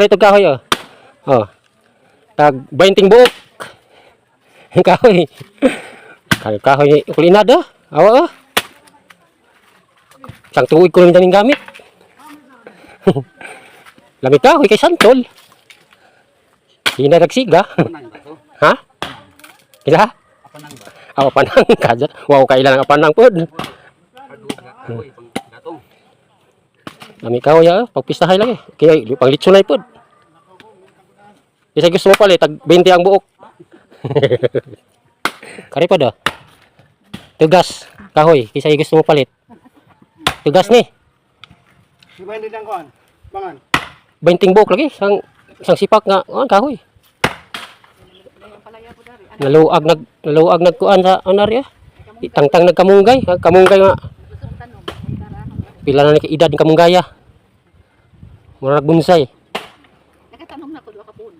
palit og kahoy oh. Oh. Tag 20 buok. Ang kahoy. Kahoy kahoy ni kulinada. Awa oh. Sang tuig ko daming gamit. Lami kahoy kay santol. Hina nagsiga. Panang ba to? ha? Ila? Apanang ba? Ako panang kadya. Wow, kailan ang panang pod. Gatong. Lami kahoy ah, pagpistahay lang eh. Kaya pang litsunay pod. Isa gusto mo pala, tag 20 ang buok. Kari pa do. Tugas, kahoy, isa gusto mo palit. Tugas ni, Di ba hindi lang kuhan? Bangan. 20 buok lagi, sang sang sipak nga, oh, kahoy. Naluag nag naluag nagkuan sa anarya. Tangtang nagkamunggay, ah, kamunggay nga. Pila na ni edad ni kamunggaya. Mura nagbunsay. Nakatanong na ko do kapon.